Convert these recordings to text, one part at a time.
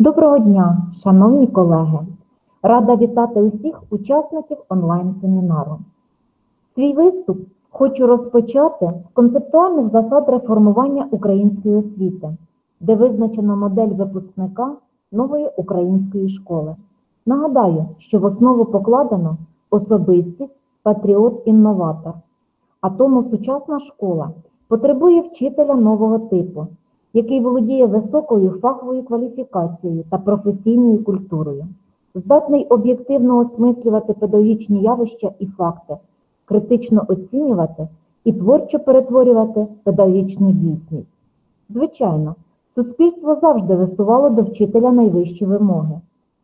Доброго дня, шановні колеги! Рада вітати усіх учасників онлайн-семінару. Свій виступ хочу розпочати з концептуальних засад реформування української освіти, де визначено модель випускника нової української школи. Нагадаю, що в основу покладено особистість, патріот-інноватор. А тому сучасна школа потребує вчителя нового типу, який володіє високою фаховою кваліфікацією та професійною культурою, здатний об'єктивно осмислювати педагогічні явища і факти, критично оцінювати і творчо перетворювати педагогічну дійсність. Звичайно, суспільство завжди висувало до вчителя найвищі вимоги.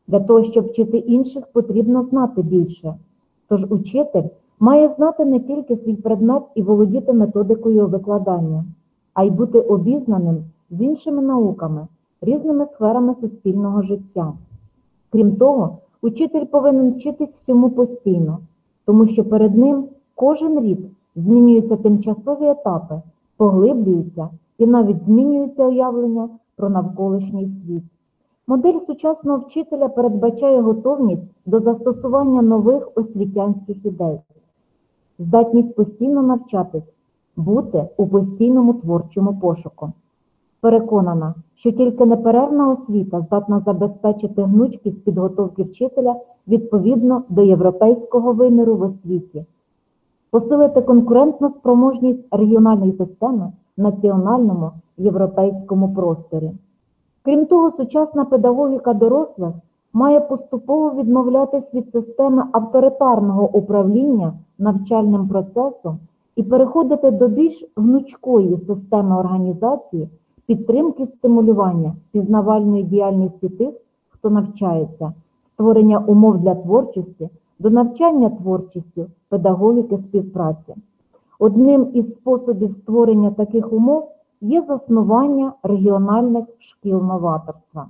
Для того, щоб вчити інших, потрібно знати більше. Тож учитель має знати не тільки свій предмет і володіти методикою викладання, а й бути обізнаним з іншими науками, різними сферами суспільного життя. Крім того, учитель повинен вчитись всьому постійно, тому що перед ним кожен рік змінюються тимчасові етапи, поглиблюються і навіть змінюються уявлення про навколишній світ. Модель сучасного вчителя передбачає готовність до застосування нових освітянських ідей, здатність постійно навчатись, бути у постійному творчому пошуку. Переконана, що тільки неперервна освіта здатна забезпечити гнучкість підготовки вчителя відповідно до європейського виміру в освіті, посилити конкурентну спроможність регіональної системи в національному європейському просторі. Крім того, сучасна педагогіка дорослих має поступово відмовлятись від системи авторитарного управління навчальним процесом і переходити до більш гнучкої системи організації підтримки стимулювання пізнавальної діяльності тих, хто навчається, створення умов для творчості, до навчання творчістю, педагогіки співпраці. Одним із способів створення таких умов є заснування регіональних шкіл новаторства.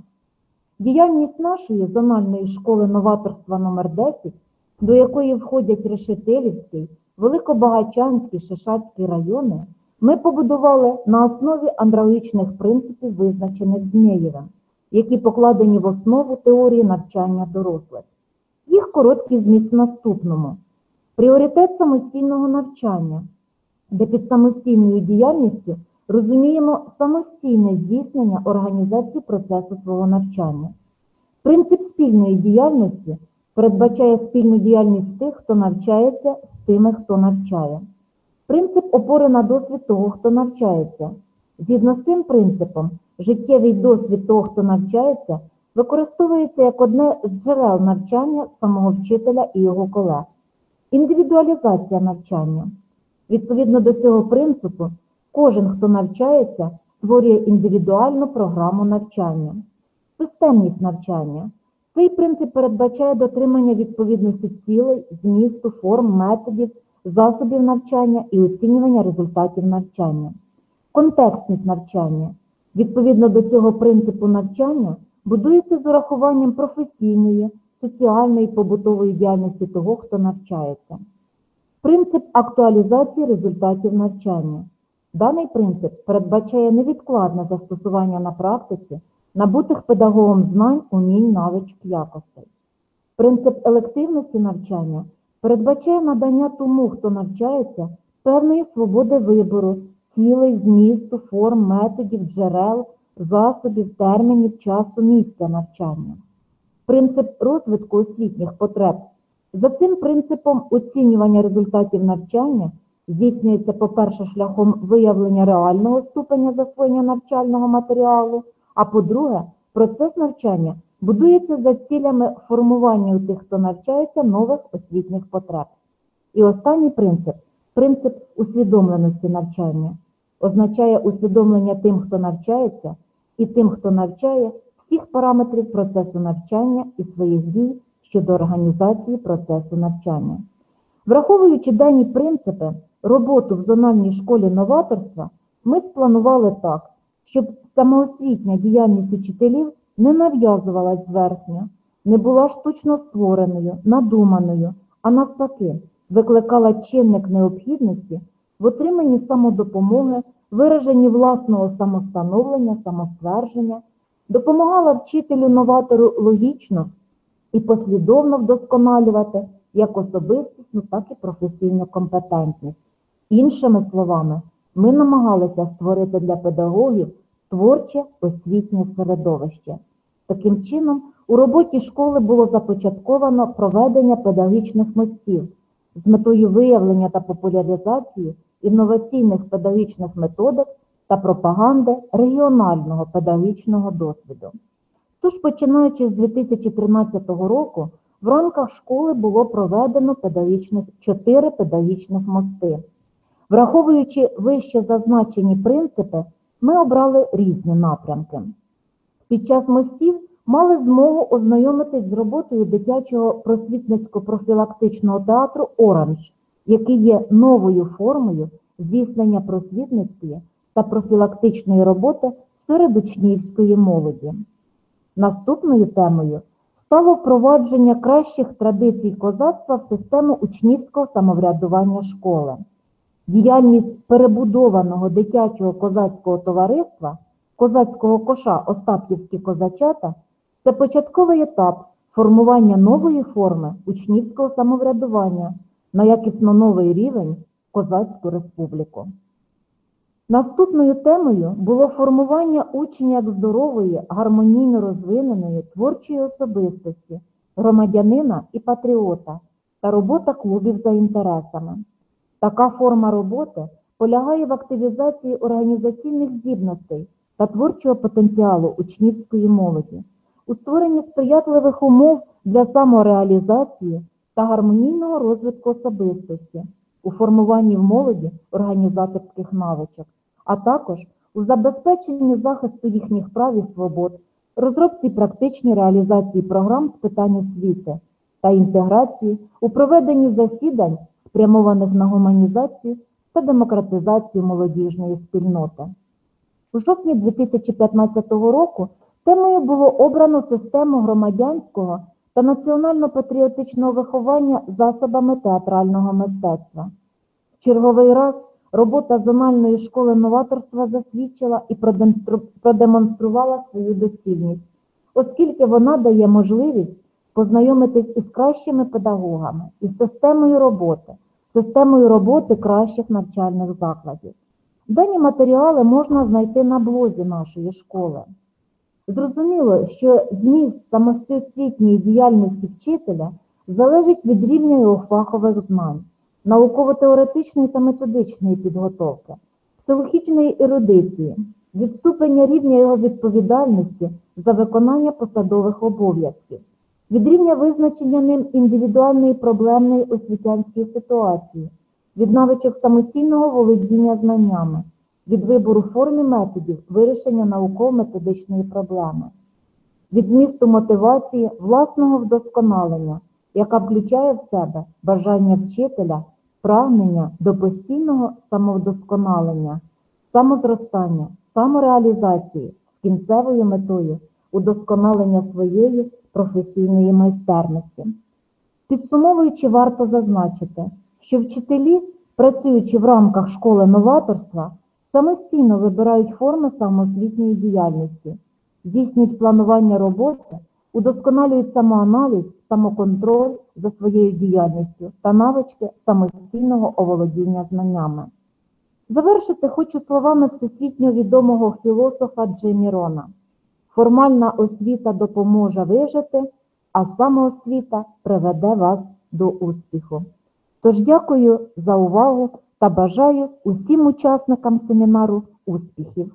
Діяльність нашої зональної школи новаторства номер 10 до якої входять Решетилівський, Великобагачанський, Шишацький райони, ми побудували на основі андрологічних принципів, визначених Змєєвим, які покладені в основу теорії навчання дорослих. Їх короткий зміст в наступному: пріоритет самостійного навчання, де під самостійною діяльністю розуміємо самостійне здійснення організації процесу свого навчання. Принцип спільної діяльності передбачає спільну діяльність тих, хто навчається з тими, хто навчає. Принцип опори на досвід того, хто навчається. Згідно з цим принципом, життєвий досвід того, хто навчається, використовується як одне з джерел навчання самого вчителя і його колег. Індивідуалізація навчання. Відповідно до цього принципу, кожен, хто навчається, створює індивідуальну програму навчання. Системність навчання. Цей принцип передбачає дотримання відповідності цілей, змісту, форм, методів, засобів навчання і оцінювання результатів навчання. Контекстність навчання. Відповідно до цього принципу навчання будується з урахуванням професійної, соціальної побутової діяльності того, хто навчається. Принцип актуалізації результатів навчання. Даний принцип передбачає невідкладне застосування на практиці набутих педагогом знань, умінь, навичок, якостей. Принцип елективності навчання передбачає надання тому, хто навчається, певної свободи вибору, цілей, змісту, форм, методів, джерел, засобів, термінів, часу, місця навчання. Принцип розвитку освітніх потреб. За цим принципом оцінювання результатів навчання здійснюється, по-перше, шляхом виявлення реального ступеня засвоєння навчального матеріалу, а по-друге, процес навчання будується за цілями формування у тих, хто навчається, нових освітніх потреб. І останній принцип принцип усвідомленості навчання, означає усвідомлення тим, хто навчається, і тим, хто навчає, всіх параметрів процесу навчання і своїх дій щодо організації процесу навчання. Враховуючи дані принципи, роботу в зональній школі новаторства, ми спланували так, щоб самоосвітня діяльність учителів не нав'язувалась зверхньо, не була штучно створеною, надуманою, а навпаки, викликала чинник необхідності в отриманні самодопомоги, вираженні власного самостановлення, самоствердження, допомагала вчителю-новатору логічно і послідовно вдосконалювати як особистісну, так і професійну компетентність. Іншими словами, ми намагалися створити для педагогів творче освітнє середовище. Таким чином, у роботі школи було започатковано проведення педагогічних мостів з метою виявлення та популяризації інноваційних педагогічних методик та пропаганди регіонального педагогічного досвіду. Тож, починаючи з 2013 року, в рамках школи було проведено педагогічних, чотири педагогічних мости. Враховуючи вище зазначені принципи, ми обрали різні напрямки. Під час мостів мали змогу ознайомитись з роботою дитячого просвітницько-профілактичного театру Оранж, який є новою формою здійснення просвітницької та профілактичної роботи серед учнівської молоді. Наступною темою стало впровадження кращих традицій козацтва в систему учнівського самоврядування школи. Діяльність перебудованого дитячого козацького товариства, козацького коша Остап'ївські козачата це початковий етап формування нової форми учнівського самоврядування на якісно новий рівень Козацьку республіку. Наступною темою було формування учня як здорової, гармонійно розвиненої творчої особистості, громадянина і патріота та робота клубів за інтересами. Така форма роботи полягає в активізації організаційних здібностей та творчого потенціалу учнівської молоді, у створенні сприятливих умов для самореалізації та гармонійного розвитку особистості, у формуванні в молоді організаторських навичок, а також у забезпеченні захисту їхніх прав і свобод, розробці практичній реалізації програм з питань освіти та інтеграції у проведенні засідань, спрямованих на гуманізацію та демократизацію молодіжної спільноти. У жовтні 2015 року темою було обрано систему громадянського та національно-патріотичного виховання засобами театрального мистецтва. В черговий раз робота зональної школи новаторства засвідчила і продемонструвала свою доцільність, оскільки вона дає можливість познайомитись із кращими педагогами, із системою роботи, системою роботи кращих навчальних закладів. Дані матеріали можна знайти на блозі нашої школи. Зрозуміло, що зміст самостійної діяльності вчителя залежить від рівня його фахових знань, науково-теоретичної та методичної підготовки, психологічної ерудиції, від ступеня рівня його відповідальності за виконання посадових обов'язків, від рівня визначення ним індивідуальної проблемної освітянської ситуації, від навичок самостійного володіння знаннями, від вибору форм і методів вирішення науково-методичної проблеми, від змісту мотивації власного вдосконалення, яка включає в себе бажання вчителя, прагнення до постійного самовдосконалення, самозростання, самореалізації з кінцевою метою удосконалення своєї професійної майстерності. Підсумовуючи, варто зазначити, що вчителі, працюючи в рамках школи новаторства, самостійно вибирають форми самоосвітньої діяльності, здійснюють планування роботи, удосконалюють самоаналіз, самоконтроль за своєю діяльністю та навички самостійного оволодіння знаннями. Завершити хочу словами всесвітньо відомого філософа Джимі Рона. Формальна освіта допоможе вижити, а самоосвіта приведе вас до успіху. Тож дякую за увагу та бажаю усім учасникам семінару успіхів.